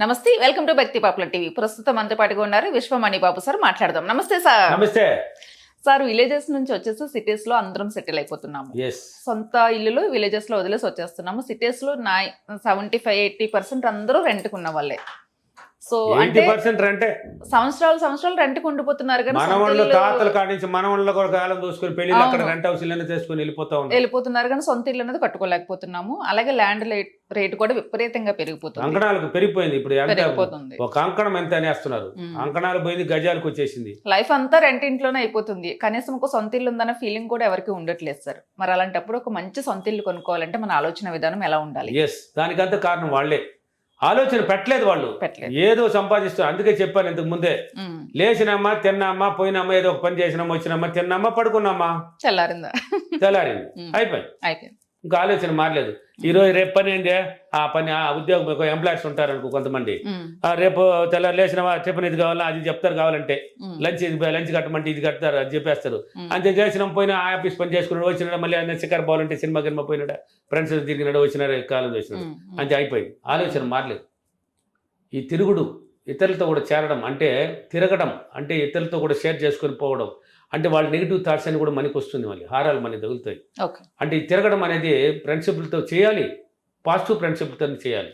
నమస్తే welcome to Bhakti popular TV. ప్రస్తుతం మనతో పాటుగా ఉన్నారు విశ్వమణి బాబు సార్ మాట్లాడదాం. నమస్తే సార్. నమస్తే. సార్ విలేజెస్ నుంచి వచ్చేసి సిటీస్లో అందరం సెటిల్ అయిపోతున్నాము. సొంత ఇల్లులు విలేజెస్లో వదిలేసి వచ్చేస్తున్నాము. సిటీస్లో నా సెవెంటీ ఫైవ్ ఎయిటీ పర్సెంట్ అందరూ రెంట్కు ఉన్న వాళ్ళే. సో అంటే పర్సెంట్ అంటే సంవత్సరాలు సంవత్సరాలు రెంట్కి ఉండిపోతున్నారు కానీ మనవాళ్ళు తాతల కాడి నుంచి మనవాళ్ళ కూడా కాలం చూసుకుని పెళ్ళి అక్కడ. రెంట్ హౌస్ ఇల్లు తీసుకుని వెళ్ళిపోతా ఉన్నారు. వెళ్ళిపోతున్నారు కానీ సొంత ఇల్లు అనేది కట్టుకోలేకపోతున్నాము. అలాగే ల్యాండ్ రేట్ కూడా విపరీతంగా పెరిగిపోతుంది. అంకణాలకు పెరిగిపోయింది ఇప్పుడు ఒక అంకణం ఎంత అనేస్తున్నారు. అంకణాలు పోయింది గజాలకు వచ్చేసింది. లైఫ్ అంతా రెంట్ ఇంట్లోనే అయిపోతుంది. కనీసం ఒక సొంత ఇల్లు ఉందన్న ఫీలింగ్ కూడా ఎవరికి ఉండట్లేదు సార్. మరి అలాంటప్పుడు ఒక మంచి సొంత ఇల్లు కొనుక్కోవాలంటే మన ఆలోచన విధానం ఎలా ఉండాలి? ఎస్ దానికంత కారణం వాళ్ళే. ఆలోచన పెట్టలేదు వాళ్ళు. ఏదో సంపాదిస్తారు అందుకే చెప్పాను ఇంతకు ముందే. ఉమ్. లేచినమ్మా తిన్నామా పోయినమ్మా ఏదో ఒక పని చేసినామా వచ్చినమ్మా తిన్నామా పడుకున్నామా తెల్లారింది ఉమ్. అయిపోయింది. అయిపోయింది. ఇంకా ఆలోచన మారలేదు. ఈ రోజు రేపు పని ఏంటి? ఆ పని ఆ ఉద్యోగం ఎంప్లాయర్స్ ఉంటారు అనుకో కొంతమంది. రేపు తెల్లారు లేచినవా టిఫిన్ ఇది కావాలా అది చెప్తారు కావాలంటే. లంచ్ ఇది లంచ్ కట్టమంటే ఇది కడతారు అది చెప్పేస్తారు. అంతే చేసిన పోయినా ఆ ఆఫీస్ పని చేసుకున్నాడు వచ్చినాడు మళ్ళీ అన్న చిక్కర పోవాలంటే సినిమా గినిమా పోయినాడు ఫ్రెండ్స్ తిరిగినాడు వచ్చినాడు కాలం వచ్చినాడు. అంతే అయిపోయింది. ఆలోచన మారలేదు. ఈ తిరుగుడు ఇతరులతో కూడా చేరడం అంటే తిరగడం అంటే ఇతరులతో కూడా షేర్ చేసుకొని పోవడం అంటే వాళ్ళ నెగిటివ్ థాట్స్ అని కూడా మనకి వస్తుంది మళ్ళీ హారాలు మనకి తగులుతాయి. అంటే ఈ తిరగడం అనేది ఫ్రెండ్షిప్లతో చేయాలి పాజిటివ్ ఫ్రెండ్షిప్తో చేయాలి.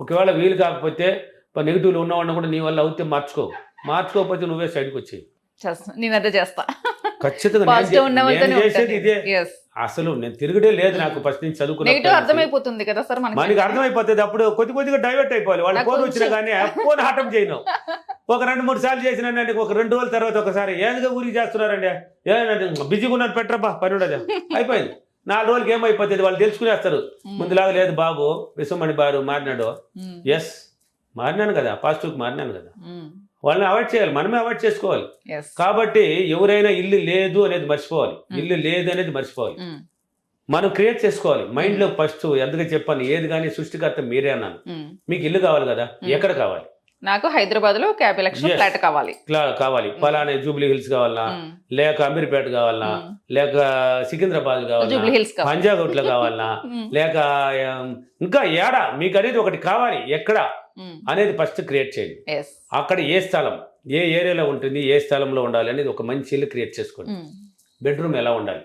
ఒకవేళ వీలు కాకపోతే నెగిటివ్లో ఉన్నవాడిని కూడా నీ వల్ల అవుతే మార్చుకో మార్చుకోకపోతే నువ్వే సైడ్కి వచ్చేయి. చేస్తా నేను అదే చేస్తా ఖచ్చితంగా చేసేది ఇదే. అసలు నేను తిరుగుడే లేదు నాకు ఫస్ట్ నుంచి చదువుకున్నా అర్థమైపోతుంది కదా సార్ మనకి? అర్థమైపోతుంది. అప్పుడు కొద్ది కొద్దిగా డైవర్ట్ అయిపోవాలి. వాళ్ళు ఫోన్ వచ్చినా కానీ ఫోన్ హఠం చేయను. ఒక రెండు మూడు సార్లు చేసిన ఒక రెండు రోజుల తర్వాత ఒకసారి ఏదిగా ఊరికి చేస్తున్నారండి? ఏదంటే బిజీగా ఉన్నారు పెట్టరబ్బా పని ఉండదు. అయిపోయింది. నాలుగు రోజులకి ఏమైపోతుంది? వాళ్ళు తెలుసుకునేస్తారు. ఉమ్. ముందులాగా లేదు బాబు విశ్వమణి బారు మారినాడు. ఎస్ మారినాను కదా పాజిటివ్కి మారినాను కదా. వాళ్ళని అవాయిడ్ చేయాలి. మనమే అవాయిడ్ చేసుకోవాలి. కాబట్టి ఎవరైనా ఇల్లు లేదు అనేది మర్చిపోవాలి. Hmm. ఇల్లు లేదు అనేది మర్చిపోవాలి. ఉమ్. మనం క్రియేట్ చేసుకోవాలి. మైండ్లో ఫస్ట్ ఎందుకు చెప్పాను? ఏది కానీ సృష్టికర్త మీరే అన్నాను. ఉమ్. మీకు ఇల్లు కావాలి కదా? Hmm. ఎక్కడ కావాలి? నాకు హైదరాబాద్లో ఒక యాభై లక్షల Yes. ఫ్లాట్ కావాలి. కావాలి. పలానా జూబ్లీ హిల్స్ ఉమ్. లేక అమీర్పేట ఉమ్. లేక సికింద్రాబాద్ జూబ్లీ కావాలన్నా హిల్స్ కావాలి. పంజాగుట్లో కావాలన్నా ఉమ్. లేక ఇంకా ఏడా? మీకు అనేది ఒకటి కావాలి. ఎక్కడ. అనేది ఫస్ట్ క్రియేట్ చేయండి. అక్కడ ఏ స్థలం ఏ ఏరియాలో ఉంటుంది ఏ స్థలంలో ఉండాలి అనేది ఒక మంచి ఇల్లు క్రియేట్ చేసుకోండి. బెడ్రూమ్ ఎలా ఉండాలి.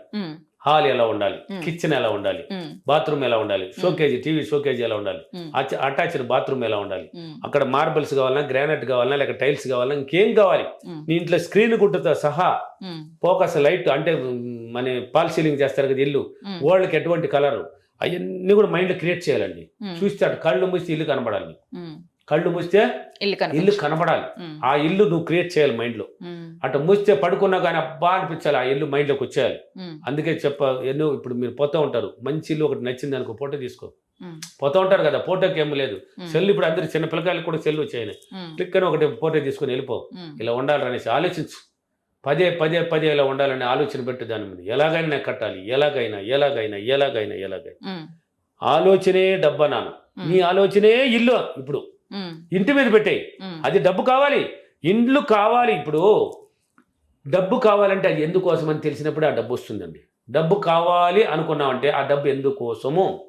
హాల్ ఎలా ఉండాలి. కిచెన్ ఎలా ఉండాలి. బాత్రూమ్ ఎలా ఉండాలి షోకేజ్ టీవీ షోకేజ్ ఎలా ఉండాలి. అటాచ్డ్ బాత్రూమ్ ఎలా ఉండాలి. అక్కడ మార్బల్స్ కావాలన్నా గ్రానైట్ కావాలన్నా లేక టైల్స్ కావాలన్నా ఇంకేం కావాలి. నీ ఇంట్లో స్క్రీన్ గుడ్డతో సహా. ఫోకస్ లైట్ అంటే మన పాల్ సీలింగ్ చేస్తారు కదా ఇల్లు. వాళ్ళకి ఎటువంటి కలర్ అవన్నీ కూడా మైండ్లో క్రియేట్ చేయాలండి. చూస్తే అటు కళ్ళు మూస్తే ఇల్లు కనబడాలి. కళ్ళు మూస్తే ఇల్లు కనబడాలి. ఆ ఇల్లు నువ్వు క్రియేట్ చేయాలి మైండ్లో అటు మూస్తే పడుకున్నా కానీ అబ్బా అనిపించాలి ఆ ఇల్లు మైండ్లోకి వచ్చేయాలి. అందుకే చెప్ప ఎన్నో ఇప్పుడు మీరు పోతూ ఉంటారు. మంచి ఇల్లు ఒకటి నచ్చింది అనుకో ఫోటో తీసుకో. పోతూ ఉంటారు కదా ఫోటోకి ఏం లేదు. సెల్ ఇప్పుడు అందరు చిన్న పిల్లకాయలకు కూడా సెల్ వచ్చాయి క్లిక్ అని ఒకటి ఫోటో తీసుకొని వెళ్ళిపో. ఇలా ఉండాలనేసి ఆలోచించు. పదే పదే పదే ఇలా ఉండాలని ఆలోచన పెట్టు దాని మీద. ఎలాగైనా కట్టాలి. ఎలాగైనా ఎలాగైనా ఎలాగైనా ఎలాగైనా. ఆలోచనే డబ్బా నాన్న. నీ ఆలోచనే ఇల్లు ఇప్పుడు. ఇంటి మీద పెట్టేయి. అది డబ్బు కావాలి. ఇండ్లు కావాలి ఇప్పుడు. డబ్బు కావాలంటే అది ఎందుకోసం అని తెలిసినప్పుడు ఆ డబ్బు వస్తుందండి. డబ్బు కావాలి అనుకున్నామంటే ఆ డబ్బు ఎందుకోసము?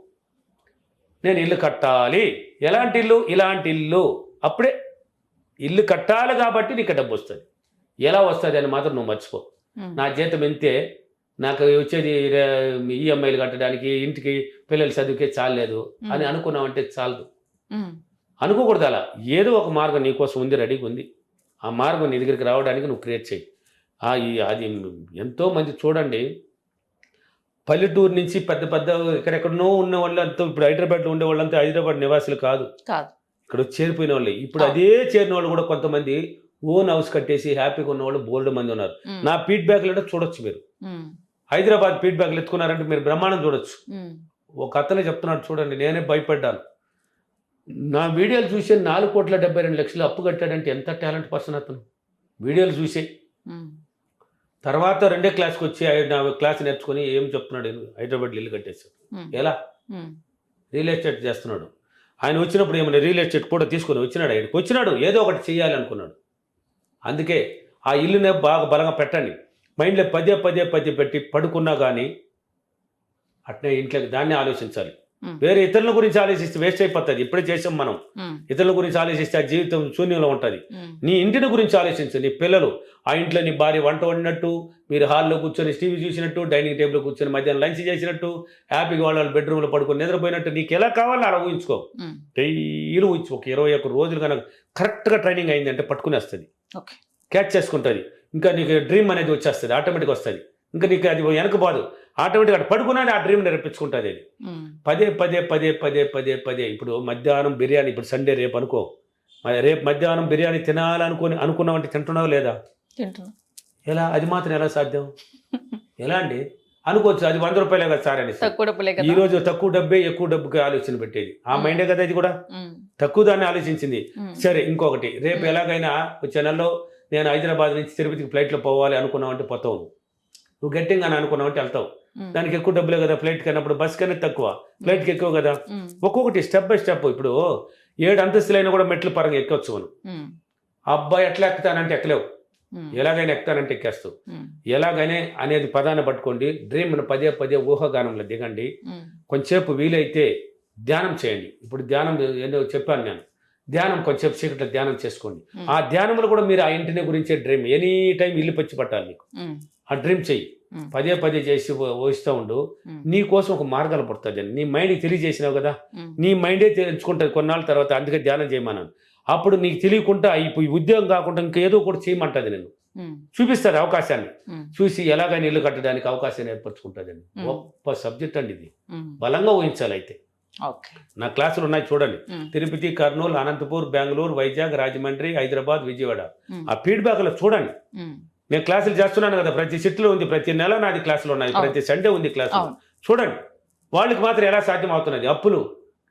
నేను ఇల్లు కట్టాలి. ఎలాంటి ఇల్లు? ఇలాంటి ఇల్లు. అప్పుడే ఇల్లు కట్టాలి కాబట్టి నీకు డబ్బు వస్తుంది. ఎలా వస్తుంది అని మాత్రం నువ్వు మర్చిపో. నా జీతం ఎంతే? నాకు వచ్చేది ఈఎంఐలు కట్టడానికి ఇంటికి పిల్లలు చదివికే చాలేదు అని అనుకున్నావంటే చాలదు. అనుకోకూడదు అలా. ఏదో ఒక మార్గం నీకోసం ఉంది రెడీగా ఉంది. ఆ మార్గం నీ దగ్గరికి రావడానికి నువ్వు క్రియేట్ చేయి. ఆ ఈ అది ఎంతో మంది చూడండి పల్లెటూరు నుంచి పెద్ద పెద్ద ఎక్కడెక్కడనో ఉన్న వాళ్ళంతా ఇప్పుడు హైదరాబాద్లో ఉండే వాళ్ళంతా హైదరాబాద్ నివాసులు కాదు. కాదు. ఇక్కడ చేరిపోయిన వాళ్ళే. ఇప్పుడు. అదే చేరిన వాళ్ళు కూడా కొంతమంది ఓన్ హౌస్ కట్టేసి హ్యాపీగా ఉన్న వాళ్ళు బోల్డ్ మంది ఉన్నారు. నా ఫీడ్బ్యాక్లు చూడొచ్చు మీరు. హైదరాబాద్ ఫీడ్బ్యాక్లు ఎత్తుకున్నారంటే మీరు బ్రహ్మాండం చూడొచ్చు. ఒక అతనే చెప్తున్నాడు చూడండి నేనే భయపడ్డాను. నా వీడియోలు చూసే నాలుగు కోట్ల డెబ్బై రెండు లక్షలు అప్పు కట్టాడంటే ఎంత టాలెంట్ పర్సన్ అతను? వీడియోలు చూసే. తర్వాత రెండే క్లాస్కి వచ్చి ఆయన నా క్లాస్ నేర్చుకొని ఏం చెప్తున్నాడు? ఈయన? హైదరాబాద్లో ఇల్లు కట్టేశాడు. ఎలా? రియల్ ఎస్టేట్ చేస్తున్నాడు. ఆయన వచ్చినప్పుడు ఏమైనా రియల్ ఎస్టేట్ కూడా తీసుకొని వచ్చినాడు? ఆయనకి వచ్చినాడు. ఏదో ఒకటి చేయాలి అనుకున్నాడు. అందుకే ఆ ఇల్లునే బాగా బలంగా పెట్టండి. మైండ్లో పదే పదే పదే పెట్టి పడుకున్నా కానీ అట్నే ఇంట్లోకి దాన్ని ఆలోచించాలి. వేరే ఇతరుల గురించి ఆలోచిస్తే వేస్ట్ అయిపోతుంది. ఇప్పుడే చేసాం మనం. ఉమ్, ఇతరుల గురించి ఆలోచిస్తే ఆ జీవితం శూన్యంలో ఉంటుంది. ఉమ్, నీ ఇంటిని గురించి ఆలోచించు. నీ పిల్లలు ఆ ఇంట్లో నీ భార్య వంట వండినట్టు మీరు హాల్లో కూర్చొని టీవీ చూసినట్టు డైనింగ్ టేబుల్ కూర్చొని మధ్యాహ్నం లంచ్ చేసినట్టు హ్యాపీగా వాళ్ళ బెడ్రూమ్లో పడుకొని నిద్రపోయినట్టు నీకు ఎలా కావాలో అలా ఊహించుకో. డైలీ ఊహించు ఒక ఇరవై ఒక్క రోజులు కనుక కరెక్ట్గా ట్రైనింగ్ అయిందంటే పట్టుకునేస్తుంది. క్యాచ్ చేసుకుంటుంది. ఇంకా నీకు డ్రీమ్ అనేది వచ్చేస్తుంది. ఆటోమేటిక్గా వస్తుంది. ఇంకా నీకు అది వెనక బాదు. ఆటోమేటిక్గా అటు పడుకున్నది ఆ డ్రీమ్ నెరపించుకుంటుంది అది. పదే పదే పదే పదే పదే పదే. ఇప్పుడు మధ్యాహ్నం బిర్యానీ ఇప్పుడు సండే రేపు అనుకో. రేపు మధ్యాహ్నం బిర్యానీ తినాలనుకుని అనుకున్నావంటే తింటున్నావు లేదా? ఎలా? అది మాత్రం ఎలా సాధ్యం? ఎలా అండి? అనుకోవచ్చు అది వంద రూపాయలే కదా సార్ అని ఈ రోజు తక్కువ డబ్బే ఎక్కువ డబ్బుకి ఆలోచన పెట్టేది. ఆ. మైండే కదా ఇది కూడా? తక్కువ దాన్ని ఆలోచించింది. సరే ఇంకొకటి. రేపు. ఎలాగైనా వచ్చే నెలలో నేను హైదరాబాద్ నుంచి తిరుపతికి ఫ్లైట్లో పోవాలి అనుకున్నావంటే పోతావు నువ్వు. గట్టిగా అని అనుకున్నావంటే వెళ్తావు. దానికి ఎక్కువ డబ్బులే కదా ఫ్లైట్కి అన్నప్పుడు బస్ కన్నా తక్కువ. ఫ్లైట్కి ఎక్కువ కదా. ఒక్కొక్కటి స్టెప్ బై స్టెప్ ఇప్పుడు ఏడు అంతస్తులైనా కూడా మెట్లు పరంగా ఎక్కొచ్చు మనం. అబ్బాయి ఎట్లా ఎక్కుతానంటే ఎక్కలేవు. ఎలాగైనా ఎక్కుతానంటే ఎక్కేస్తావు ఎలాగైనా అనేది పదాన్ని పట్టుకోండి డ్రీమ్ను పదే పదే ఊహాగానంలో దిగండి. కొంచెంసేపు వీలైతే ధ్యానం చేయండి. ఇప్పుడు ధ్యానం ఏదో చెప్పాను నేను. ధ్యానం కొంచెంసేపు చీకట్లో ధ్యానం చేసుకోండి. ఆ ధ్యానంలో కూడా మీరు ఆ ఇంటిని గురించే డ్రీమ్ ఎనీ టైం ఇల్లు పచ్చి పట్టాలి ఉమ్, ఆ డ్రీమ్ చెయ్యి. పదే పదే చేసి ఊహిస్తూ ఉండు. నీ కోసం ఒక మార్గాలు పడుతుంది నీ మైండ్కి తెలియజేసినావు కదా? నీ మైండే తెలుసుకుంటుంది కొన్నాళ్ళ తర్వాత అందుకే ధ్యానం చేయమన్నాను. అప్పుడు నీకు తెలియకుండా ఇప్పుడు ఈ ఉద్యోగం కాకుండా ఇంకేదో కూడా చేయమంటుంది నేను ఉమ్, చూపిస్తుంది అవకాశాన్ని? చూసి ఎలాగైనా ఇల్లు కట్టడానికి అవకాశాన్ని ఏర్పరచుకుంటుందండి. గొప్ప సబ్జెక్ట్ అండి ఇది. బలంగా ఊహించాలి అయితే. నా క్లాసులు ఉన్నాయి చూడండి. తిరుపతి కర్నూలు అనంతపూర్ బెంగళూరు వైజాగ్ రాజమండ్రి హైదరాబాద్ విజయవాడ. ఆ ఫీడ్బ్యాక్లో చూడండి. ఉమ్, నేను క్లాసులు చేస్తున్నాను కదా ప్రతి సిట్లో ఉంది ప్రతి నెల నాది క్లాసులు ఉన్నాయి. ప్రతి సండే ఉంది క్లాసు చూడండి వాళ్ళకి మాత్రం ఎలా సాధ్యం అవుతున్నది అప్పులు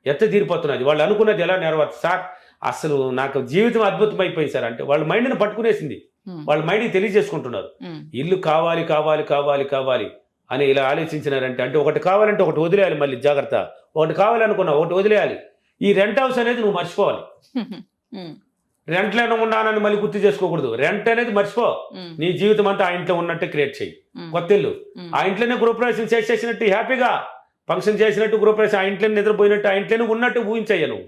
ఎత్త తీరిపోతున్నది. వాళ్ళు అనుకున్నది ఎలా నెరవేరు సార్ అసలు నాకు జీవితం అద్భుతం అయిపోయింది సార్. అంటే వాళ్ళ మైండ్ని పట్టుకునేసింది. వాళ్ళ మైండ్కి తెలియజేసుకుంటున్నారు. ఇల్లు కావాలి కావాలి కావాలి కావాలి అని ఇలా ఆలోచించినారంటే అంటే ఒకటి కావాలంటే ఒకటి వదిలేయాలి మళ్ళీ జాగ్రత్త. ఒకటి కావాలనుకున్నా ఒకటి వదిలేయాలి. ఈ రెంట్ హౌస్ అనేది నువ్వు మర్చిపోవాలి. రెంట్లోనే ఉన్నానని మళ్ళీ గుర్తు చేసుకోకూడదు. రెంట్ అనేది మర్చిపో. నీ జీవితం అంతా ఆ ఇంట్లో ఉన్నట్టే క్రియేట్ చేయి కొత్త ఇల్లు ఆ ఇంట్లోనే గృహప్రవేశం చేసేసినట్టు హ్యాపీగా. ఫంక్షన్ చేసినట్టు గృహప్రవేశం ఆ ఇంట్లోనే నిద్రపోయినట్టు ఆ ఇంట్లోనే ఉన్నట్టు ఊహించయ్య నువ్వు.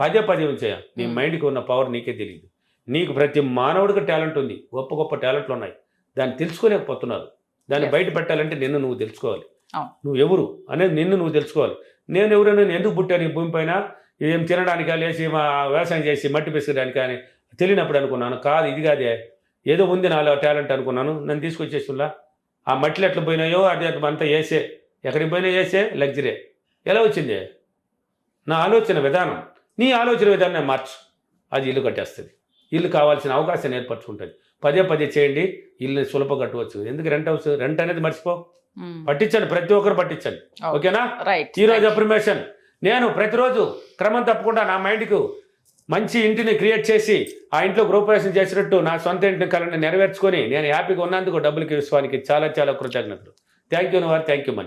పదే పదే ఉంచయ్య. నీ. మైండ్కి ఉన్న పవర్ నీకే తెలియదు నీకు ప్రతి మానవుడికి టాలెంట్ ఉంది. గొప్ప గొప్ప టాలెంట్లు ఉన్నాయి. దాన్ని తెలుసుకోలేకపోతున్నారు. దాన్ని. బయట పెట్టాలంటే నిన్ను నువ్వు తెలుసుకోవాలి. నువ్వు ఎవరు అనేది నిన్ను నువ్వు తెలుసుకోవాలి. నేను ఎవరైనా ఎందుకు పుట్టాను ఈ భూమి పైన? ఏం తినడానికి లేచి మా వ్యవసాయం చేసి మట్టి పిసకడానికి అని తెలియనప్పుడు అనుకున్నాను కాదు ఇది కాదే. ఏదో ఉంది నాలో టాలెంట్ అనుకున్నాను. నన్ను తీసుకొచ్చేస్తున్నా ఆ మట్టిలు ఎట్లా పోయినాయో అది అంతా వేసే. ఎక్కడికి పోయినా వేసే లగ్జరీ. ఎలా వచ్చింది? నా ఆలోచన విధానం. నీ ఆలోచన విధానం మార్చు. అది ఇల్లు కట్టేస్తుంది. ఇల్లు కావాల్సిన అవకాశాన్ని ఏర్పరచుకుంటుంది. పదే పదే చేయండి ఇల్లు సులభ కట్టవచ్చు ఎందుకు రెంట్ హౌస్? రెంట్ అనేది మర్చిపో. పట్టించండి ప్రతి ఒక్కరు పట్టించండి. ఓకే. ఓకేనా? ఈరోజు అప్రిమేషన్. నేను ప్రతిరోజు క్రమం తప్పకుండా నా మైండ్కు మంచి ఇంటిని క్రియేట్ చేసి ఆ ఇంట్లో గృహప్రవేశం చేసినట్టు నా సొంత ఇంటిని కలని నెరవేర్చుకొని నేను హ్యాపీగా ఉన్నందుకు డబ్బులకి విశ్వానికి చాలా చాలా కృతజ్ఞతలు. థ్యాంక్ యూ వారు థ్యాంక్ యూ మనీ.